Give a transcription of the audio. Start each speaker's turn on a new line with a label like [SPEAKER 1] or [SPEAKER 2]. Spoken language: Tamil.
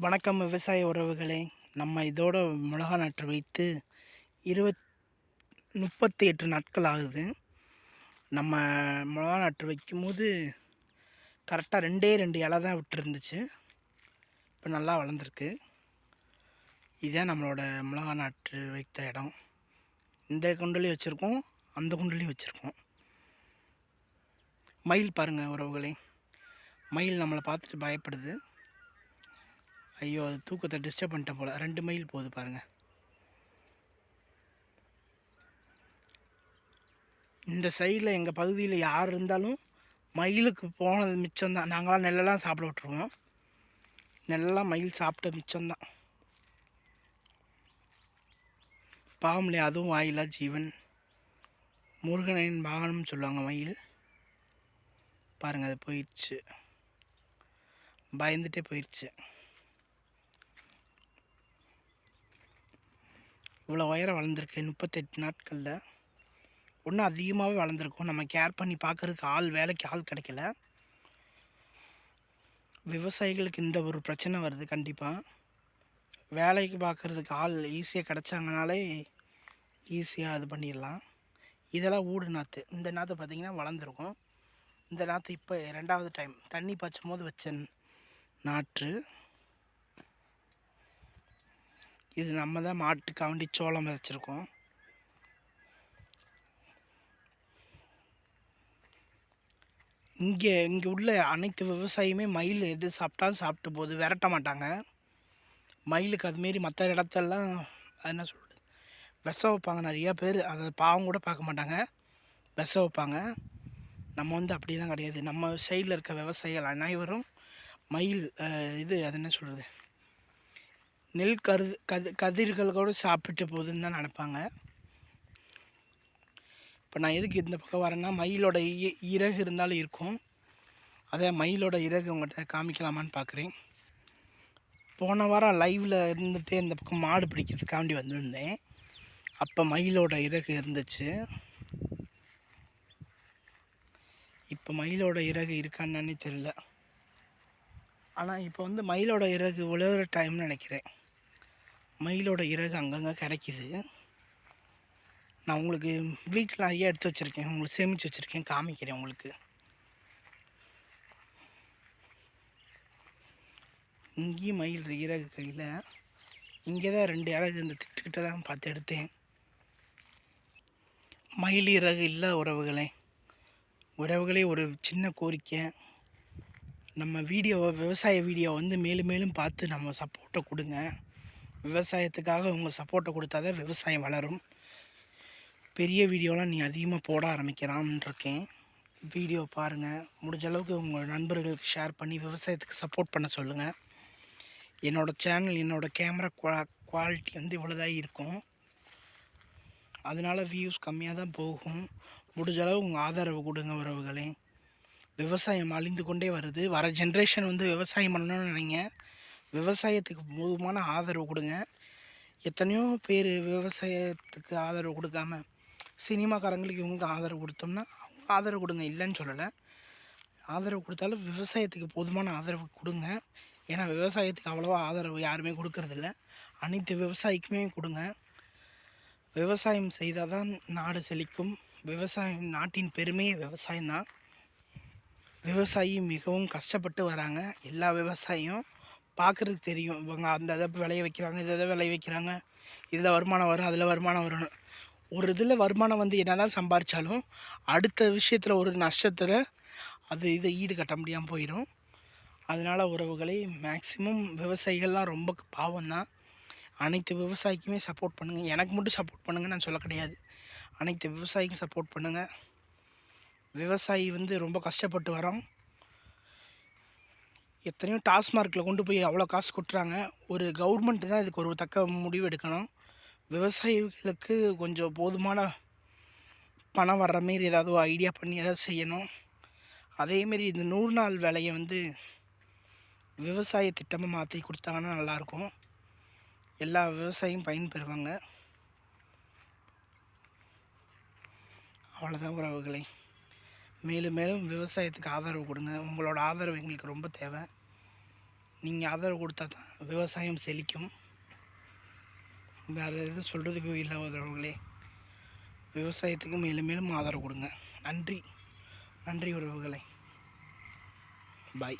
[SPEAKER 1] வணக்கம் விவசாய உறவுகளே. நம்ம இதோட மிளகா நாற்று வைத்து இருபத் முப்பத்தி எட்டு நாட்கள் ஆகுது. நம்ம மிளகா நாற்று வைக்கும்போது கரெக்டாக ரெண்டே ரெண்டு இலை தான் விட்டுருந்துச்சு. இப்போ நல்லா வளர்ந்துருக்கு. இதுதான் நம்மளோட மிளகா நாற்று வைத்த இடம். இந்த குண்டுலேயும் வச்சுருக்கோம் அந்த குண்டுலேயும் வச்சுருக்கோம். மயில் பாருங்கள் உறவுகளே. மயில் நம்மளை பார்த்துட்டு பயப்படுது. ஐயோ அது தூக்கத்தை டிஸ்டர்ப் பண்ணிட்டேன் போல். ரெண்டு மைல் போகுது பாருங்கள் இந்த சைடில் எங்கள் பகுதியில் யார் இருந்தாலும் மயிலுக்கு போனது மிச்சம்தான் நாங்களாம் நெல்லெல்லாம் சாப்பிட விட்ருவோம் நெல்லெல்லாம் மயில் சாப்பிட்ட மிச்சம்தான் பாவம்லே அதுவும் வாயிலா ஜீவன். முருகனின் வாகனம்னு சொல்லுவாங்க மயில். பாருங்கள் அது போயிடுச்சு. பயந்துட்டே போயிடுச்சு. இவ்வளோ உயரம் வளர்ந்துருக்கு முப்பத்தெட்டு நாட்களில். ஒன்றும் அதிகமாகவே வளர்ந்துருக்கும். நம்ம கேர் பண்ணி பார்க்குறதுக்கு ஆள் வேலைக்கு ஆள் கிடைக்கல. விவசாயிகளுக்கு இந்த ஒரு பிரச்சனை வருது கண்டிப்பாக வேலைக்கு பார்க்குறதுக்கு ஆள் ஈஸியாக கிடச்சாங்கனாலே ஈஸியாக இது பண்ணிடலாம். இதெல்லாம் ஊடு நாற்று இந்த நாற்று பார்த்திங்கன்னா வளர்ந்துருக்கும். இந்த நாற்று இப்போ ரெண்டாவது டைம் தண்ணி பாய்ச்சும் போது வச்ச நாற்று. இது நம்ம தான் மாட்டுக்காண்டி சோளம் விதைச்சிருக்கோம். இங்கே இங்கே உள்ள அனைத்து விவசாயியுமே மயில் எது சாப்பிட்டாலும் சாப்பிட்டு போகுது விரட்ட மாட்டாங்க. மயிலுக்கு அதுமாரி மற்ற இடத்தெல்லாம் அது என்ன சொல்கிறது விஷம் வைப்பாங்க நிறையா பேர் அதை பாவம் கூட பார்க்க மாட்டாங்க. விஷம் வைப்பாங்க. நம்ம வந்து அப்படிலாம் கிடையாது. நம்ம சைடில் இருக்க விவசாயிகள் அனைவரும் மயில் இது அது என்ன சொல்கிறது நெல் கரு கது கதிர்கள் கூட சாப்பிட்டு போகுதுன்னு தான் நினப்பாங்க. இப்போ நான் எதுக்கு இந்த பக்கம் வரேன்னா மயிலோட இறகு இருந்தாலும் இருக்கும். அதே மயிலோட இறகு உங்கள்கிட்ட காமிக்கலாமான்னு பார்க்குறேன் போன வாரம் லைவில் இருந்துகிட்டே இந்த பக்கம் மாடு பிடிக்கிறதுக்காண்டி வந்திருந்தேன். அப்போ மயிலோட இறகு இருந்துச்சு. இப்போ மயிலோட இறகு இருக்கான்னு தெரியல. ஆனால் இப்போ வந்து மயிலோட இறகு உழவுற டைம்னு நினைக்கிறேன். மயிலோட இறகு அங்கங்கே கிடைக்கிது. நான் உங்களுக்கு வீட்டில் நிறைய எடுத்து வச்சுருக்கேன். உங்களுக்கு சேமித்து வச்சுருக்கேன். காமிக்கிறேன் உங்களுக்கு. இங்கேயும் மயில் இறகு கையில். இங்கே தான் ரெண்டு இறகு இந்த திட்டுக்கிட்ட தான் பார்த்து எடுத்தேன். மயில் இறகு இல்லை உறவுகளே. உறவுகளே ஒரு சின்ன கோரிக்கை. நம்ம வீடியோவை விவசாய வீடியோ வந்து மேலும் மேலும் பார்த்து நம்ம சப்போர்ட்டை கொடுங்க. விவசாயத்துக்காக உங்கள் சப்போர்ட்டை கொடுத்தா தான் விவசாயம் வளரும். பெரிய வீடியோலாம் நீ அதிகமாக போட ஆரம்பிக்கலாம்னு இருக்கேன் வீடியோ பாருங்கள் முடிஞ்ச அளவுக்கு உங்கள் நண்பர்களுக்கு ஷேர் பண்ணி விவசாயத்துக்கு சப்போர்ட் பண்ண சொல்லுங்கள் என்னோடய சேனல் என்னோடய கேமரா குவா குவாலிட்டி வந்து இவ்வளோதான் இருக்கும். அதனால் வியூஸ் கம்மியாக தான் போகும். முடிஞ்ச அளவு உங்கள் ஆதரவு கொடுங்க உறவுகளே. விவசாயம் அழிந்து கொண்டே வருது. வர ஜென்ரேஷன் வந்து விவசாயம் பண்ணணும்னு நினைங்க. விவசாயத்துக்கு போதுமான ஆதரவு கொடுங்க. எத்தனையோ பேர் விவசாயத்துக்கு ஆதரவு கொடுக்காம சினிமாக்காரங்களுக்கு இவங்களுக்கு ஆதரவு கொடுத்தோம்னா அவங்க ஆதரவு கொடுங்க இல்லைன்னு சொல்லலை. ஆதரவு கொடுத்தாலும் விவசாயத்துக்கு போதுமான ஆதரவு கொடுங்க. ஏன்னா விவசாயத்துக்கு அவ்வளோவா ஆதரவு யாருமே கொடுக்கறதில்ல. அனைத்து விவசாயிக்குமே கொடுங்க. விவசாயம் செய்தால் தான் நாடு செழிக்கும். விவசாயம் நாட்டின் பெருமையே விவசாயம்தான். விவசாயி மிகவும் கஷ்டப்பட்டு வராங்க. எல்லா விவசாயியும் பார்க்குறது தெரியும். இவங்க அந்த இதை விளைய வைக்கிறாங்க இதை இதை விளைய வைக்கிறாங்க. இதில் வருமானம் வரும் அதில் வருமானம் வரும் ஒரு இதில் வருமானம் வந்து என்ன தான் சம்பாரித்தாலும் அடுத்த விஷயத்தில் ஒரு நஷ்டத்தில் அது இதை ஈடு கட்ட முடியாமல் போயிடும் அதனால் உறவுகளை மேக்சிமம் விவசாயிகள்லாம் ரொம்ப பாவம் தான் அனைத்து விவசாயிக்குமே சப்போர்ட் பண்ணுங்கள் எனக்கு மட்டும் சப்போர்ட் பண்ணுங்கள் நான் சொல்ல கிடையாது. அனைத்து விவசாயிக்கும் சப்போர்ட் பண்ணுங்கள் விவசாயி வந்து ரொம்ப கஷ்டப்பட்டு வரோம் எத்தனையோ டாஸ்மார்க்கில் கொண்டு போய் அவ்வளோ காசு கொட்டுறாங்க. ஒரு கவர்மெண்ட் தான் இதுக்கு ஒரு தக்க முடிவு எடுக்கணும். விவசாயிகளுக்கு கொஞ்சம் போதுமான பணம் வர்ற மாரி ஏதாவது ஐடியா பண்ணி ஏதாவது செய்யணும். அதேமாரி இந்த நூறு நாள் வேலையை வந்து விவசாய திட்டமாக மாற்றி கொடுத்தாங்கன்னா நல்லாயிருக்கும். எல்லா விவசாயியும் பயன்பெறுவாங்க அவ்வளோதான் உறவுகளை. மேலும் மேலும் விவசாயத்துக்கு ஆதரவு கொடுங்க. உங்களோட ஆதரவு எங்களுக்கு ரொம்ப தேவை. நீங்கள் ஆதரவு கொடுத்தா தான் விவசாயம் செழிக்கும். வேறு எதுவும் சொல்கிறதுக்கு இல்லை உறவுகளே. விவசாயத்துக்கு மேலும் மேலும் ஆதரவு கொடுங்க. நன்றி. நன்றி உறவுகளே. பாய்